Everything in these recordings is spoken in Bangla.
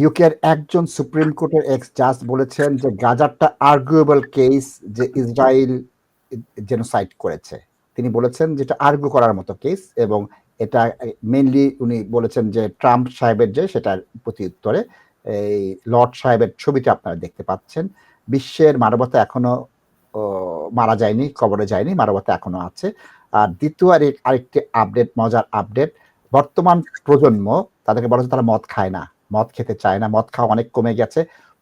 ইউকের একজন সুপ্রিম কোর্টের এক্স জাজ বলেছেন যে গাজারটা আর্গুয়েবল কেস যে ইসরায়েল জেনোসাইড করেছে। তিনি বলেছেন যেটা আর্গু করার মতো কেস এবং এটা মেনলি উনি বলেছেন যে ট্রাম্প সাহেবের যে সেটার প্রতি উত্তরে, এই লর্ড সাহেবের ছবিটা আপনারা দেখতে পাচ্ছেন। বিশ্বের মানবতা এখনও মারা যায়নি, কবরে যায়নি, মানবতা এখনও আছে। আর দ্বিতীয় আরেক আরেকটি আপডেট মজার আপডেট বর্তমান প্রজন্ম তাদেরকে বলা তারা মদ খায় না। মদ খেতে চায় না, মদ খাওয়া অনেক কমে গেছে।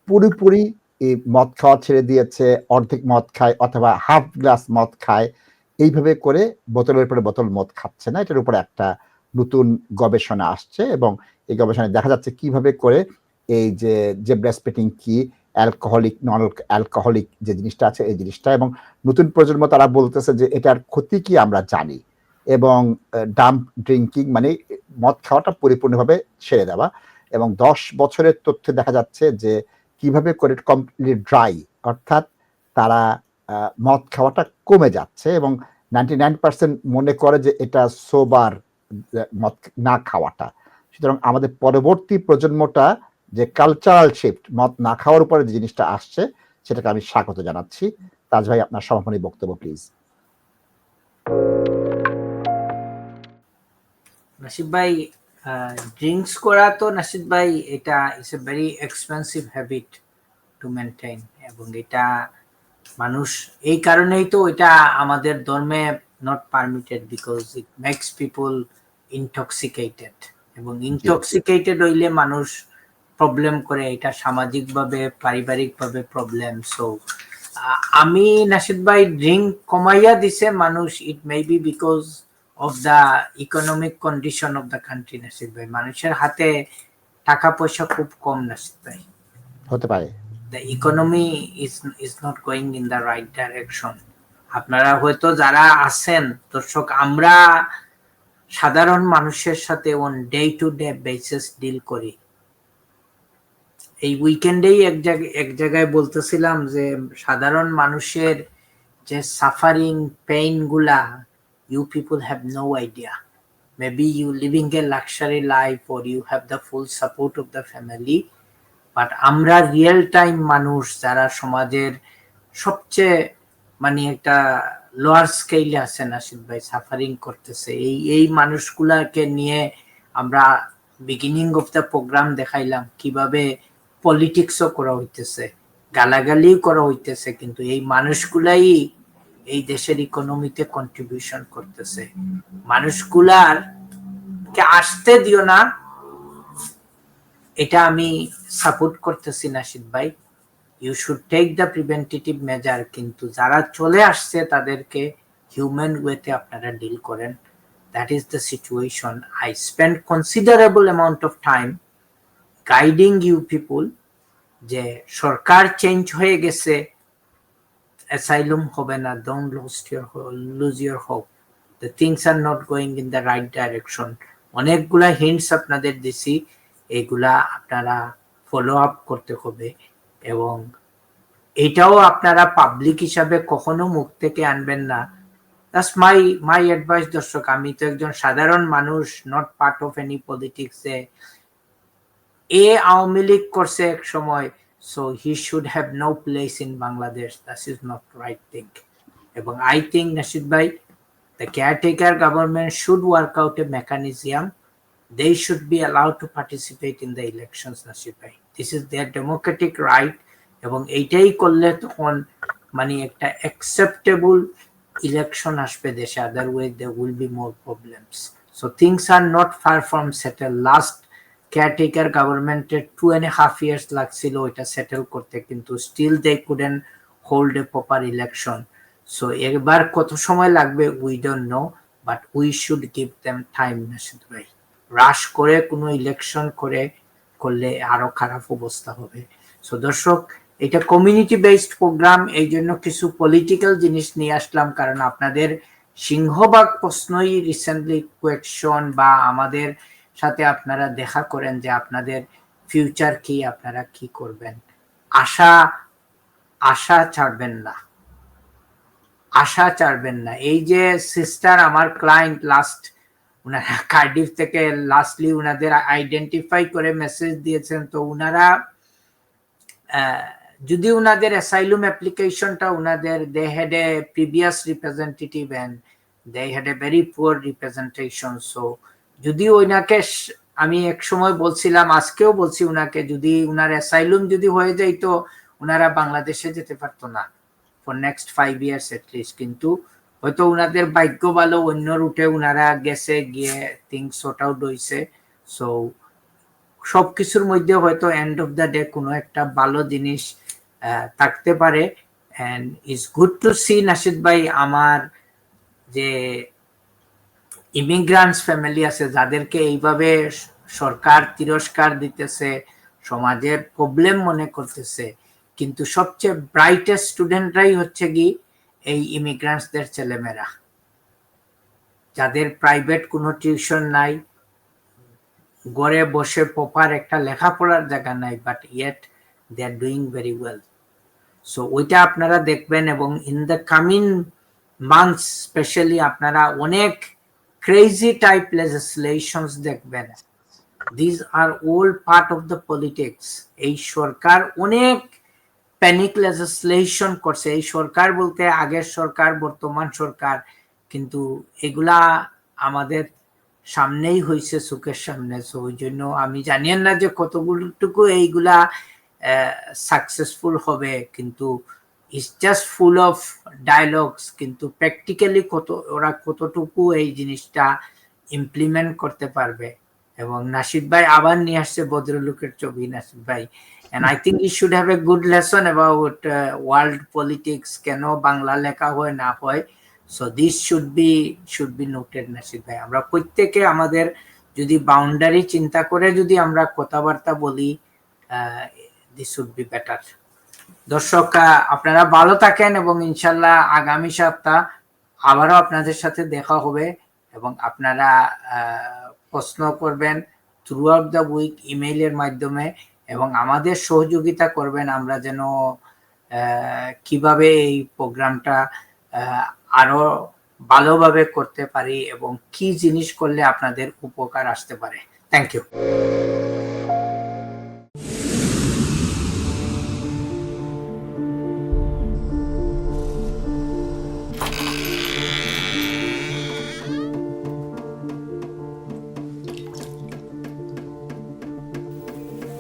পুরোপুরি এই মদ খাওয়া ছেড়ে দিয়েছে, অর্ধেক মদ খায় অথবা হাফ গ্লাস মদ খায়। এইভাবে করে বোতলের পরে বোতল মদ খাচ্ছে না। এটার উপরে একটা নতুন গবেষণা আসছে এবং এই গবেষণায় দেখা যাচ্ছে কীভাবে করে এই যে যে ব্রেসপেটিং কি অ্যালকোহলিক নন অ্যালকোহলিক যে জিনিসটা আছে এই জিনিসটা এবং নতুন প্রজন্ম তারা বলতেছে যে এটার ক্ষতি কি আমরা জানি এবং ডাম্প ড্রিঙ্কিং মানে মদ খাওয়াটা পরিপূর্ণভাবে ছেড়ে দেওয়া। এবং দশ বছরের তথ্যে দেখা যাচ্ছে যে কীভাবে করে কমপ্লিট ড্রাই অর্থাৎ তারা মদ খাওয়াটা কমে যাচ্ছে এবং নাইনটি নাইন পার্সেন্ট মনে করে যে এটা সোবার মদ না খাওয়াটা। সুতরাং আমাদের পরবর্তী প্রজন্মটা যে কালচারাল শিফট মদ না খাওয়ার উপরে যে জিনিসটা আসছে, সেটাকে আমি স্বাগত জানাচ্ছি। তাজ ভাই, আপনার সমাপনী বক্তব্য প্লিজ নাসিব ভাই ড্রিঙ্কস করা তো নাসিদ ভাই এটা it's a very expensive habit to maintain এবং এটা মানুষ এই কারণেই তো এটা আমাদের ধর্মে not permitted because it makes people intoxicated এবং ইনটক্সিকেটেড হইলে মানুষ প্রবলেম করে এটা সামাজিকভাবে পারিবারিকভাবে প্রবলেম সো আমি নাসিদ ভাই ড্রিঙ্ক কমাইয়া দিছে মানুষ it may be because of the economic condition of the country Nasid ভাই। মানুষের হাতে টাকা পয়সা খুব কম নাসিদ ভাই। হতে পারে। The economy is is not going in the right direction আপনারা হয়তো যারা আছেন দর্শক আমরা সাধারণ মানুষের সাথে on day to day basis deal করি। এই উইকেন্ডেই এক জায়গায় এক জায়গায় বলতেছিলাম যে সাধারণ মানুষের যে suffering পেইনগুলা you people have no idea maybe you living a luxury life or you have the full support of the family but আমরা রিয়েল টাইম মানুষ যারা সমাজের সবচেয়ে মানে একটা লোয়ার স্কেলে আছে নাসিদ ভাই সাফারিং করতেছে, এই এই মানুষগুলাকে নিয়ে আমরা বিগিনিং অফ দ্য প্রোগ্রাম দেখাইলাম কীভাবে পলিটিক্সও করা হইতেছে, গালাগালিও করা হইতেছে, কিন্তু এই মানুষগুলাই এই দেশের ইকোনমিতে কন্ট্রিবিউশন করতেছে। মানুষগুলার কে আসতে দিও না। এটা আমি সাপোর্ট করতেছি নাসিদ ভাই। You should take the preventative measure কিন্তু যারা চলে আসছে তাদেরকে হিউম্যান ওয়েতে আপনারা ডিল করেন। That is the situation I spend considerable amount of time guiding you people যে সরকার চেঞ্জ হয়ে গেছে অ্যাসাইলুম হবে না don't lost your lose your hope the things are not going in the right direction অনেকগুলা হিন্টস আপনাদের দিছি, এগুলা আপনারা ফলো আপ করতে হবে এবং এটাও আপনারা পাবলিক হিসাবে কখনো মুখ থেকে আনবেন না। দাস মাই মাই অ্যাডভাইস দর্শক। আমি তো একজন সাধারণ মানুষ not part of any politics এ আওয়ামী লীগ করছে এক সময় so he should have no place in Bangladesh thus is not right thing এবং আই থিঙ্ক নাসিদ ভাই the caretaker government should work out a mechanism they should be allowed to participate in the elections Nasir ভাই this is their democratic right এবং এইটাই করলে তখন মানে একটা অ্যাকসেপ্টেবল ইলেকশন আসবে দেশে otherwise they will be more problems so things are not far from settle last caretaker গভর্নমেন্টের টু অ্যান্ড হাফ ইয়ার্স লাগছিল ওইটা সেটেল করতে, কিন্তু still they couldn't hold a proper election so এবার কত সময় লাগবে we don't know but we should give them time Nasid ভাই। রাশ করে, কোনো ইলেকশন করে, করলে আরও খারাপ অবস্থা হবে। সো দর্শক, এটা কমিউনিটি বেসড প্রোগ্রাম এই জন্য কিছু পলিটিক্যাল জিনিস নিয়ে আসলাম, কারণ আপনাদের সিংহভাগ প্রশ্নই রিসেন্টলি কোয়েকশন বা আমাদের সাথে আপনারা দেখা করেন যে আপনাদের ফিউচার কি আপনারা কি করবেন। আশা আশা ছাড়বেন না। আশা ছাড়বেন না। এই যে সিস্টার আমার ক্লায়েন্ট লাস্ট উনারা কার্ডিফ থেকে লাস্টলি উনাদের আইডেন্টিফাই করে মেসেজ দিয়েছেন তো আহ, যদি উনাদের অ্যাসাইলুম অ্যাপ্লিকেশনটা উনাদের they had a previous representative and they had a very poor representation so যদি ওইনাকে আমি এক সময় বলছিলাম, আজকেও বলছি উনাকে, যদি উনার অ্যাসাইলুম যদি হয়ে যাইতো, উনারা বাংলাদেশে যেতে পারতো না for next five years least কিন্তু হয়তো উনাদের ভাগ্য ভালো, অন্য রুটে উনারা গেছে, গিয়ে থিংস সর্ট আউট হইছে। সো সব কিছুর মধ্যে হয়তো এন্ড অফ দ্য ডে কোনো একটা ভালো জিনিস থাকতে পারে। And it's good to see Nashid ভাই, আমার যে ইমিগ্রান্টস ফ্যামিলি আছে, যাদেরকে এইভাবে সরকার তিরস্কার দিতেছে, সমাজের প্রবলেম মনে করতেছে। কিন্তু সবচেয়ে ব্রাইটেস্ট স্টুডেন্টরাই হচ্ছে কি, এই ইমিগ্রান্টসদের ছেলেমেয়েরা। যাদের প্রাইভেট কোনো টিউশন নাই, ঘরে বসে প্রপার একটা লেখাপড়ার জায়গা নাই but yet they are doing very well so ওইটা আপনারা দেখবেন এবং in the coming months specially আপনারা অনেক ক্রেজি টাইপ লেজিসলেশনস দেখবেন। দিস আর ওল পার্ট অফ দ্য পলিটিক্স এই সরকার অনেক প্যানিক লেজিসলেশন করছে। এই সরকার বলতে আগের সরকার, বর্তমান সরকার, কিন্তু এগুলা আমাদের সামনেই হয়েছে চোখের সামনে। সো ওই জন্য আমি জানিয়েন না যে কতগুলোটুকু এইগুলা সাকসেসফুল হবে, কিন্তু it's just full of dialogues কিন্তু প্র্যাকটিক্যালি কত, ওরা কতটুকু এই জিনিসটা ইমপ্লিমেন্ট করতে পারবে? এবং নাসিদ ভাই আবার নিয়ে আসছে ভদ্রলোকের ছবি, নাসিদ ভাই। And I think you should have a good lesson about world politics কেন বাংলা লেখা হয়, না হয়। So this should be should be noted Nasid ভাই। আমরা প্রত্যেকে আমাদের যদি বাউন্ডারি চিন্তা করে যদি আমরা কথাবার্তা বলি দিস শুড বি বেটার দর্শক আপনারা ভালো থাকেন এবং ইনশাল্লাহ আগামী সপ্তাহ আবারও আপনাদের সাথে দেখা হবে এবং আপনারা প্রশ্ন করবেন থ্রু আউট দ্য উইক ইমেইলের মাধ্যমে এবং আমাদের সহযোগিতা করবেন আমরা যেন কীভাবে এই প্রোগ্রামটা আরও ভালোভাবে করতে পারি এবং কি জিনিস করলে আপনাদের উপকার আসতে পারে। Thank you